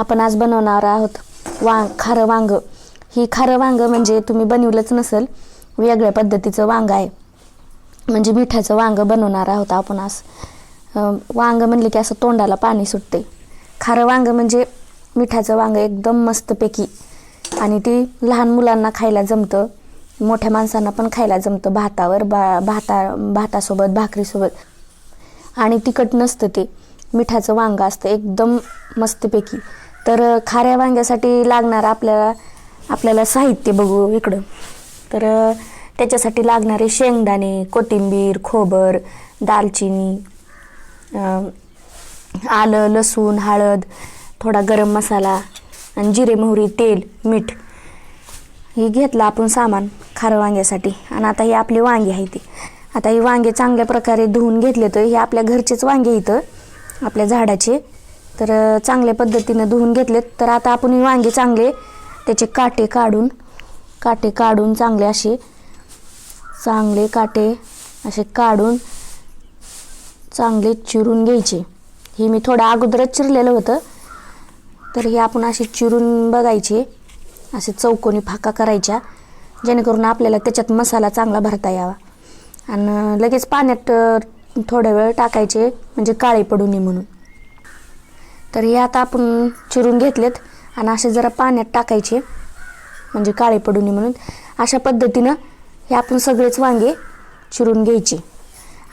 आपण आज बनवणार आहोत. वांग खारं वांग. ही खारं वांग म्हणजे तुम्ही बनवलंच नसेल वेगळ्या पद्धतीचं वांग आहे. म्हणजे मिठाचं वांग बनवणार आहोत आपण आज. वांग म्हणले की असं तोंडाला पाणी सुटते. खारं वांग म्हणजे मिठाचं वांग एकदम मस्तपैकी. आणि ती लहान मुलांना खायला जमतं मोठ्या माणसांना पण खायला जमतं भातावर बा भाता भातासोबत भाकरीसोबत. आणि तिखट नसतं ते. मिठाचं वांग असतं एकदम मस्तपैकी. तर खाऱ्या वांग्यासाठी लागणार आपल्याला आपल्याला साहित्य बघू इकडं. तर त्याच्यासाठी लागणारे शेंगदाणे कोथिंबीर खोबर दालचिनी आलं लसूण हळद थोडा गरम मसाला आणि जिरे मोहरी तेल मीठ हे घेतलं आपण सामान खारं वांग्यासाठी. आणि आता ही आपली वांगी आहे ती. आता ही वांगे चांगल्या प्रकारे धुवून घेतले तर हे आपल्या घरचेच वांगे इथं आपल्या झाडाचे तर चांगल्या पद्धतीनं धुवून घेतलेत. तर आता आपण वांगे चांगले त्याचे काटे काढून काटे काढून चांगले असे चांगले काटे असे काढून चांगले चिरून घ्यायचे. हे मी थोडं अगोदरच चिरलेलं होतं. तर हे आपण असे चिरून बघायचे असे चौकोनी फाका करायच्या जेणेकरून आपल्याला त्याच्यात मसाला चांगला भरता यावा. आणि लगेच पाण्यात थोडा वेळ टाकायचे म्हणजे काळे पडू नये म्हणून. तर हे आता आपण चिरून घेतलेत आणि असे जरा पाण्यात टाकायचे म्हणजे काळे पडू नये म्हणून. अशा पद्धतीनं हे आपण सगळेच वांगे चिरून घ्यायचे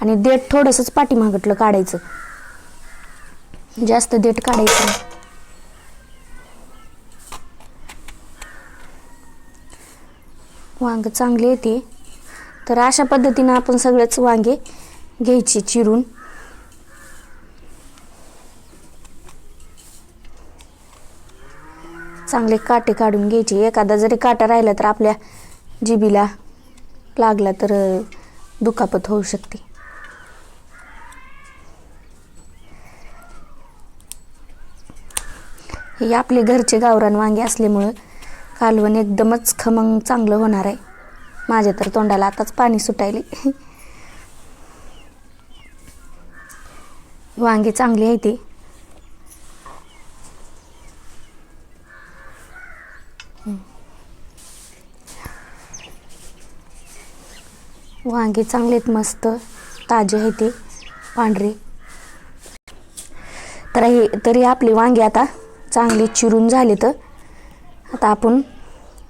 आणि देठ थोडंसंच पाठीमागटलं काढायचं. जास्त देठ काढायचं वांग चांगले येते. तर अशा पद्धतीनं आपण सगळेच वांगे घ्यायचे चिरून. चांगले काटे काढून घ्यायचे. एखादा जरी काटा राहिला तर आपल्या जिबीला लागला तर दुखापत होऊ शकते. हे आपले घरचे गावरान वांगे असल्यामुळं कालवण एकदमच खमंग चांगलं होणार आहे. माझ्या तर तोंडाला आताच पाणी सुटायले. वांगे चांगले आहे ते. वांगे चांगले आहेत मस्त ताजे आहे ते पांढरे. तर हे तरी आपले वांगे आता चांगले चिरून झाले तर आता आपण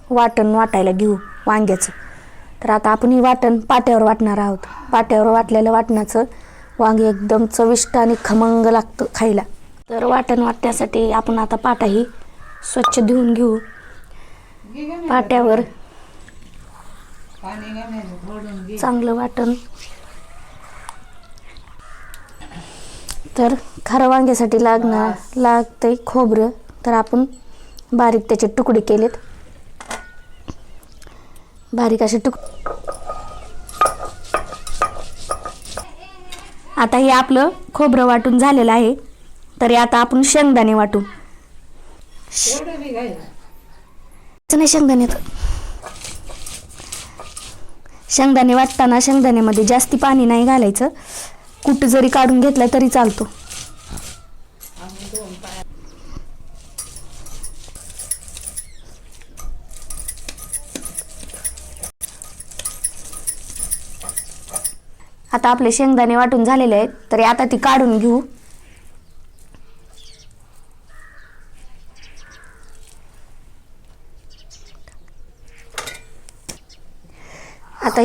वाटण वाटायला घेऊ वांग्याचं. तर आता आपण ही वाटण पाट्यावर वाटणार आहोत. पाट्यावर वाटलेलं वाटणाचं वांगे एकदम चविष्ट आणि खमंग लागतं खायला. तर वाटण वाटण्यासाठी आपण आता पाटाही स्वच्छ धुवून घेऊ. पाट्यावर. चांगलं वाटण. तर खरं वांग्यासाठी लागणार लागतंय खोबरं. तर आपण बारीक त्याचे तुकडे केलेत. बारीक असे तुक आता हे आपलं खोबरं वाटून झालेलं आहे. तरी आता आपण शेंगदाणे वाटू. नाही शेंगदाण्यात शेंगदाणे वाटताना शेंगदाण्यामध्ये जास्ती पाणी नाही घालायचं. कुठ जरी काढून घेतला तरी चालतो. आता आपले शेंगदाणे वाटून झालेले आहेत तरी आता ती काढून घेऊ.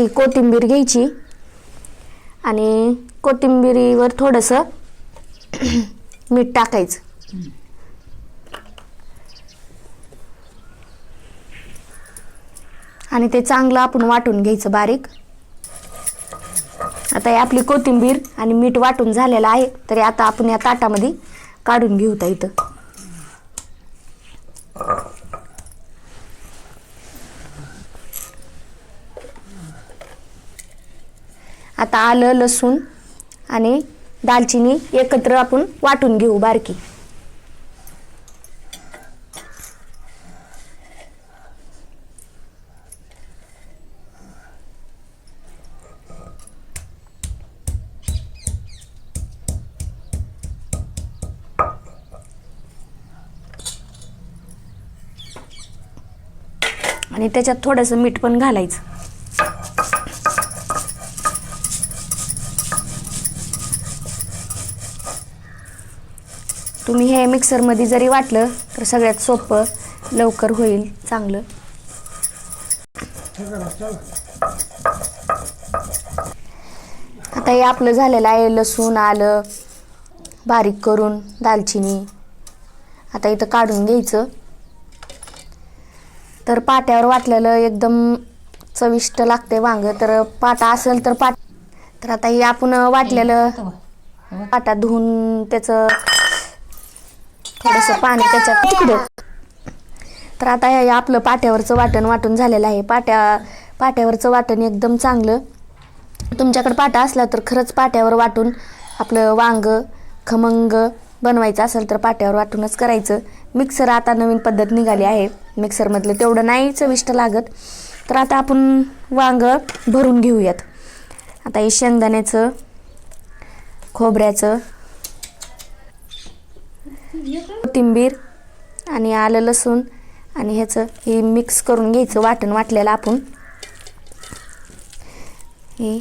ही कोथिंबीर घ्यायची आणि कोथिंबिरीवर थोडंसं मीठ टाकायचं. आणि ते चांगलं आपण वाटून घ्यायचं बारीक. आता आपली कोथिंबीर आणि मीठ वाटून झालेलं आहे तरी आता आपण या ताटामध्ये काढून घेऊ इथं. आता आलं लसूण आणि दालचिनी एकत्र आपण वाटून घेऊ बारकी. आणि त्याच्यात थोडंसं मीठ पण घालायचं. तुम्ही हे मिक्सरमध्ये जरी वाटलं तर सगळ्यात सोपं लवकर होईल चांगलं. आता हे आपलं झालेलं आहे लसूण आलं बारीक करून दालचिनी. आता इथं काढून घ्यायचं. तर पाट्यावर वाटलेलं एकदम चविष्ट लागते वांग. तर पाटा असेल तर पाट तर आता हे आपण वाटलेलं पाटा धुवून त्याचं थोडंसं पाणी त्याच्यात तिकडे. तर आता हे आपलं पाट्यावरचं वाटण वाटून झालेलं आहे. पाट्या पाट्यावरचं वाटण एकदम चांगलं. तुमच्याकडे पाटा असला तर खरंच पाट्यावर वाटून आपलं वांग खमंग बनवायचं असेल तर पाट्यावर वाटूनच करायचं. मिक्सर आता नवीन पद्धत निघाली आहे. मिक्सरमधलं तेवढं नाही चविष्ट लागत. तर आता आपण वांग भरून घेऊयात. आता हे शेंगदाण्याचं खोबऱ्याचं कोथिंबीर आणि आलं लसूण आणि ह्याचं हे मिक्स करून घ्यायचं वाटण वाटलेलं आपण. हे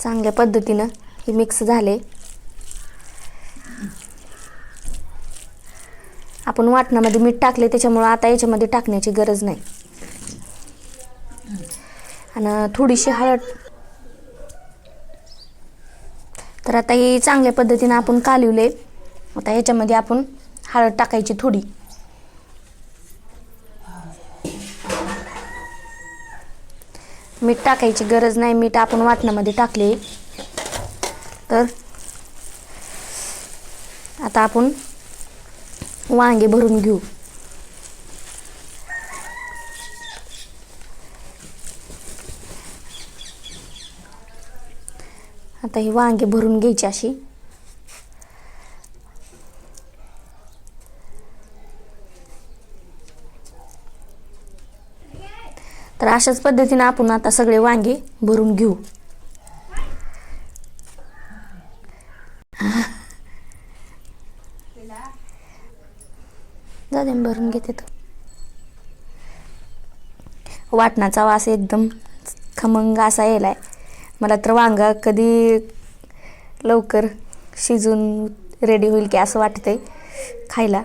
चांगल्या पद्धतीनं हे मिक्स झाले. आपण वाटणामध्ये मीठ टाकले त्याच्यामुळं आता याच्यामध्ये टाकण्याची गरज नाही. आणि थोडीशी हळद तर आता हे चांगल्या पद्धतीनं आपण कालवले आता ह्याच्यामध्ये आपण हळद टाकायची थोडी. मीठ टाकायची गरज नाही. मीठ आपण वाटणामध्ये टाकले. तर आता आपण वांगे भरून घेऊ. आता ही वांगे भरून घ्यायची अशी. तर अशाच पद्धतीने आपण आता सगळे वांगे भरून घेऊ. जाते भरून घेते तर वाटणाचा वास एकदम खमंग असा यायलाय. मला तर वांगा कधी लवकर शिजून रेडी होईल की असं वाटतंय खायला.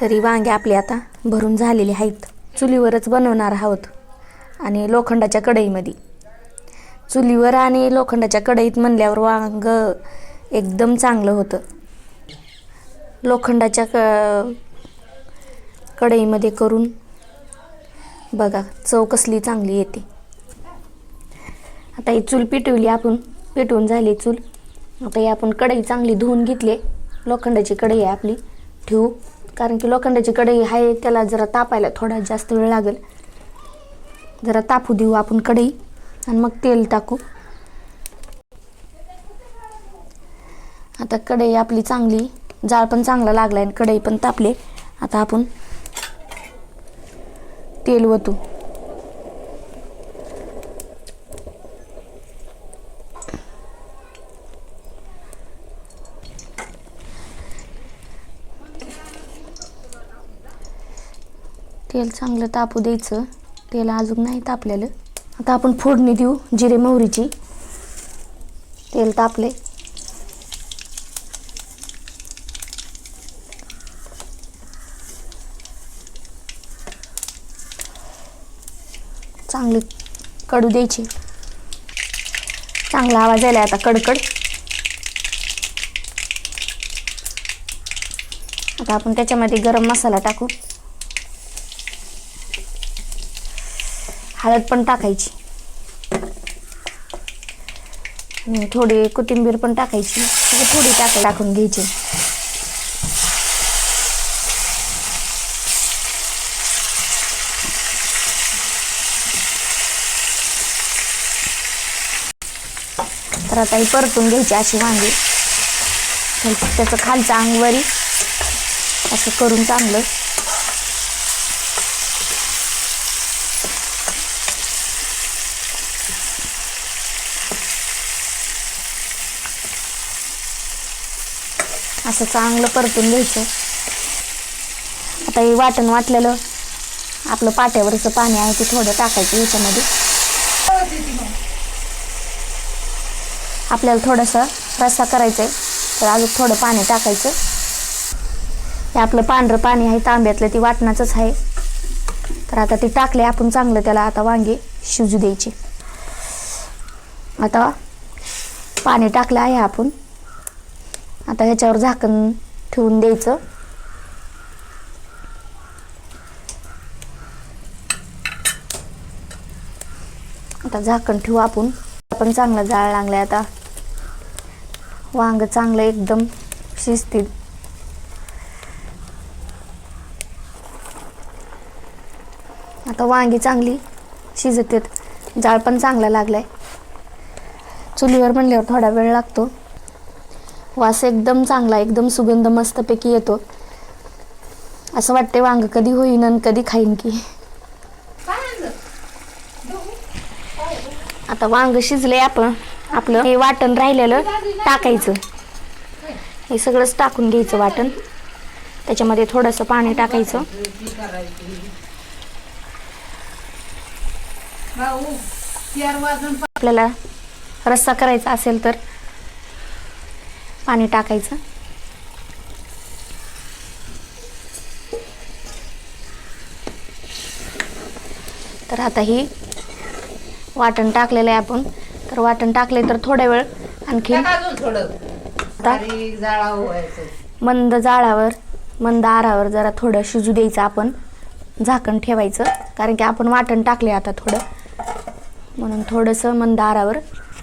तरी वांगे आपले आता भरून झालेले आहेत. चुलीवरच बनवणार आहोत आणि लोखंडाच्या कढईमध्ये. चुलीवर आणि लोखंडाच्या कढईत म्हणल्यावर वांग एकदम चांगलं होतं. लोखंडाच्या क कढईमध्ये करून. बघा चव कसली चांगली येते. आता ही चूल पिटवली आपण. पेटवून झाली चूल. आता ही आपण कढई चांगली धुवून घेतली. लोखंडाची कढई आहे आपली. ठेवू. कारण की लोखंडाची कढई आहे त्याला जरा तापायला थोडा जास्त वेळ लागेल. जरा तापू देऊ आपण कढई. आणि मग तेल टाकू. आता कढई आपली चांगली जाळ पण चांगला लागला आणि कढई पण तापले. आता आपण तेल वतू तेल चांगलं तापू द्यायचं. तेल अजून नाही तापलेलं. आता आपण फोडणी देऊ जिरे मोहरीची. तेल तापले चांगली कडू द्यायची. चांगला आवाज आला आता कडकड. आता आपण त्याच्यामध्ये गरम मसाला टाकू. हळद पण टाकायची. आणि थोडी कोथिंबीर पण टाकायची. म्हणजे थोडी टाक टाकून घ्यायची. परत परतून घ्यायची अशी वांगी. त्याचं खालचं अंगवरी असं करून चांगलं. असं चांगलं परतून घ्यायचं. आता हे वाटण वाटलेलं आपलं पाट्यावरचं पाणी आहे ते थोडं टाकायचं याच्यामध्ये. आपल्याला थोडंसं रस्सा करायचा आहे तर अजून थोडं पाणी टाकायचं. हे आपलं पांढरं पाणी आहे तांब्यातलं ती वाटणाचंच आहे. तर आता ते टाकले आपण चांगलं त्याला आता वांगे शिजू द्यायचे. आता पाणी टाकलं आहे आपण. आता ह्याच्यावर झाकण ठेवून द्यायचं. आता झाकण ठेवू आपण. आपण चांगलं जाळ लागलंय आता. वांग चांगलं एकदम शिजतील. आता वांगी चांगली शिजतात. जाळ पण चांगला लागलाय. चुलीवर म्हणल्यावर थोडा वेळ लागतो. वास एकदम चांगला एकदम सुगंध मस्तपैकी येतो. असं वाटते वांग कधी होईन आणि कधी खाईन की. आता वांग शिजले आपण. आपलं हे वाटण राहिलेलं टाकायचं. हे सगळंच टाकून घ्यायचं वाटण. त्याच्यामध्ये थोडंसं पाणी टाकायचं. आपल्याला रस्सा करायचा असेल तर पाणी टाकायचं. तर आता ही वाटण टाकलेलं आहे आपण. तर वाटण टाकले तर थोड्या वेळ आणखी टाक अजून थोडं. बारीक जाळा व्हायचं मंद जाळावर मंद आरावर जरा थोडं शिजू द्यायचं आपण. झाकण ठेवायचं कारण की आपण वाटण टाकले आता थोडं. म्हणून थोडंसं मंद आरावर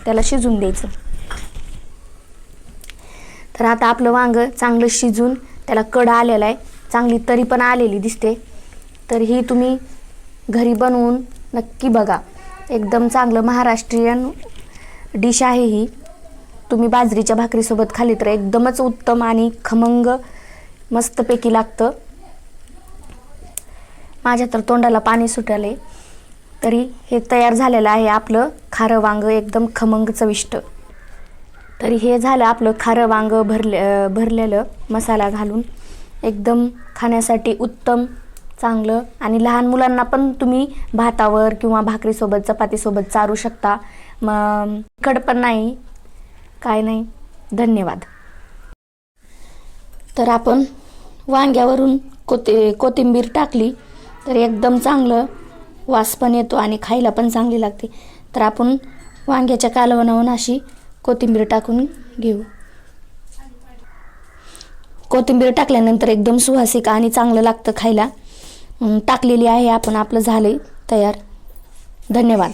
त्याला शिजून द्यायचं. तर आता आपलं वांग चांगलं शिजून त्याला कड आलेला आहे. चांगली तरी पण आलेली दिसते. तर ही तुम्ही घरी बनवून नक्की बघा. एकदम चांगलं महाराष्ट्रीयन डिश आहे ही. तुम्ही बाजरीच्या भाकरीसोबत खाली तर एकदमच उत्तम आणि खमंग मस्तपैकी लागतं. माझ्या तर तोंडाला पाणी सुटाले तरी हे तयार झालेलं आहे आपलं खारं वांग एकदम खमंग चविष्ट. तरी हे झालं आपलं खारं वांग भरले भरलेलं मसाला घालून. एकदम खाण्यासाठी उत्तम चांगलं आणि लहान मुलांना पण तुम्ही भातावर किंवा भाकरीसोबत चपातीसोबत चारू शकता. मग इकड पण नाही. काय नाही. धन्यवाद. तर आपण वांग्यावरून कोथि कोथिंबीर टाकली तर एकदम चांगलं वास पण येतो आणि खायला पण चांगली लागते. तर आपण वांग्याच्या कालवणावरून अशी कोथिंबीर टाकून घेऊ. कोथिंबीर टाकल्यानंतर एकदम सुवासिक आणि चांगलं लागतं खायला. टाकलेली आहे. आपण आपलं झालं तयार. धन्यवाद.